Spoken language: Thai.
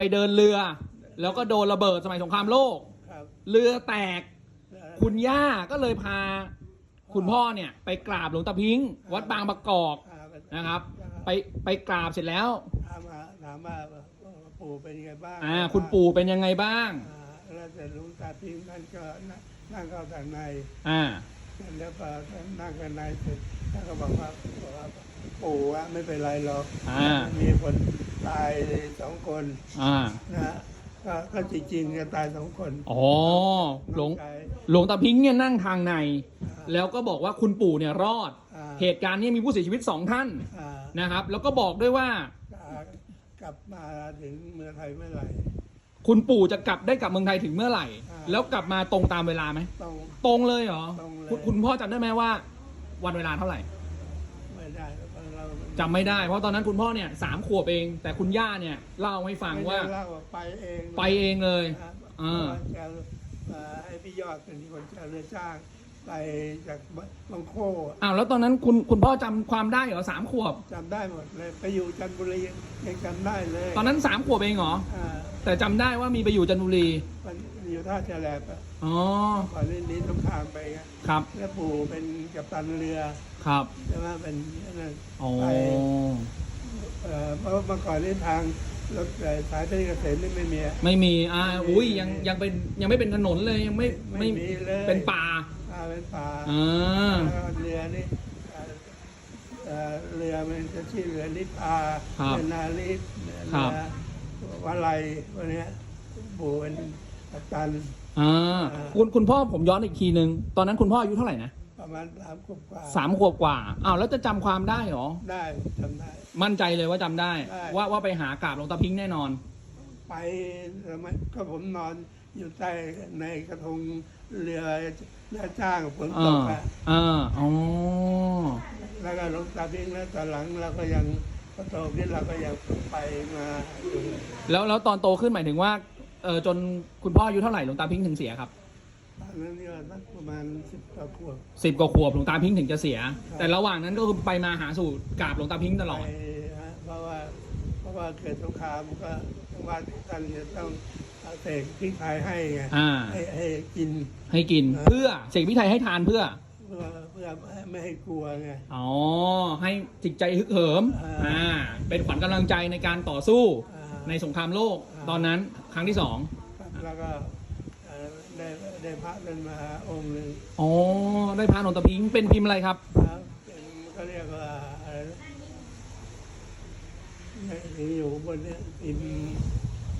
ไปเดินเรือ แล้วก็โดนระเบิดสมัยสงครามโลก ครับเรือแตกแล้วคุณย่าก็เลยพาคุณพ่อเนี่ยไปกราบหลวงตาพิงค์วัดบางประกอบอ่าไปนะครับ ไปไปกราบเสร็จแล้วถามมาถามว่าปู่เป็นยังไงบ้างอ่าคุณปู่เป็นยังไงบ้างอ่าแล้วแต่หลุงตาพิมพ์ท่านก็นั่งเข้าทางในอ่าแล้วพอนั่งกันในเสร็จท่านก็บอกว่าบอกว่าปู่อะไม่เป็นไรหรอกอ่า มีคน ตายสองคนอ่านะก็ก็จริงๆก็ตายสองคนอ๋อหลวงน้อชายหลวงตาพิงค์เนี่ยนั่งทางใน แล้วก็บอกว่าคุณปู่เนี่ยรอด อ่าเหตุการณ์เนี้มีผู้เสียชีวิตสองท่านอ่านะครับ แล้วก็บอกด้วยว่ากลับมาถึงเมืองไทยเมื่อไหร่ คุณปู่จะกลับได้กลับเมืองไทยถึงเมื่อไหร่ อ่า แล้วกลับมาตรงตามเวลาไหม ต้อง ตรงเลยเหรอตรงเลย คุณคุณพ่อจำได้ไหมว่า วันเวลาเท่าไหร่ ไม่ได้เพราะเราจำไม่ได้ เพราะตอนนั้นคุณพ่อเนี่ยสามขวบเอง แต่คุณย่าเนี่ยเล่าให้ฟังว่า ไม่ได้เล่าว่าไปเองไปเองเลย นะอ่า เพราะว่าจะเอ่อให้พี่ยอดเป็นคนจะเรือจ้างไปจากบางโคอ้าวแล้วตอนนั้นคุณคุณพ่อจำความได้เหรอสามขวบ จำได้หมดเลย ไปอยู่จันทบุรียังจำได้เลยตอนนั้นสามขวบเองเหรอ อ่าแต่จำได้ว่ามีไปอยู่จันทบุรี มัน อยู่ท่าแฉลบอะอ๋อ ก่อนเล่นนี้สงครามไปไงครับ แล้วปู่เป็นกัปตันเรือครับ ใช่ไหมเป็นนั่นอ๋อ ไปเอ่อเพราะเมื่อก่อนนี้ทางรถเอ่อสายเพชรเกษมนี่ไม่มีอะ ไม่มี อ่า อุ้ย ยัง ยังเป็น ยังไม่เป็นถนนเลย ยังไม่ ไม่มีเลย เป็นป่าอ่าเป็นป่าอ่าแล้วก็เรือนี่เอ่อเอ่อเรือมันจะชื่อเรือนิพาครับเรือนาลิศเรือครับวาไลพวกเนี้ยปู่เป็นกั ปตันอ่าอ่าคุณคุณพ่อผมย้อนอีกทีนึง ตอนนั้นคุณพ่ออายุเท่าไหร่นะประมาณสามขวบกว่าสามขวบกว่าอ้าวแล้วจะจำความได้เหรอ ได้จำได้ มั่นใจเลยว่าจำได้ ได้ ว่าว่าไปหากราบหลวงตาพิงค์แน่นอน ไปแล้วมันก็ผมนอนอยู่ใต้ในกระทงเรือเรือจ้างฝนตอ่ากอะอ่าอ๋อ แล้วก็หลวงตาพิงค์แล้วตอนหลังเราก็ยังพอโตขึ้นเราก็ยังไปมาอยู่แล้วแล้วตอนโตขึ้นหมายถึงว่า เออจนคุณพ่ออายุเท่าไหร่หลวงตาพิงค์ถึงเสียครับตอนนั้นเนี่ยสักประมาณสิบกว่าขวบ สิบกว่าขวบหลวงตาพิงค์ถึงจะเสีย ครับ แต่ระหว่างนั้นก็คือไปมาหาสู่กราบหลวงตาพิงค์ตลอด ไปฮะเพราะว่าเพราะว่าเกิดสงครามก็ต้องว่าท่านจะต้องเอาเสกพริกไทยให้ไงอ่า ให้ให้กิน ให้กินอ่าเพื่อเสกพิไทยให้ทานเพื่อ เพื่อเพื่อไม่ให้กลัวไง อ๋อ ให้จิตใจฮึกเหิม อ่า อ่า เป็นขวัญกำลังใจในการต่อสู้ อ่า ในสงครามโลกอ่า ตอนนั้นครั้งที่สองครับแล้วก็เอ่อได้ได้พระเป็นมาองค์หนึ่งอ๋อได้พระหลวงตาพิงค์เป็นพิมพ์อะไรครับ ครับเป็นก็เรียกว่าอะไรนะเนี่ยที่อยู่บนเนี่ยพิมพ์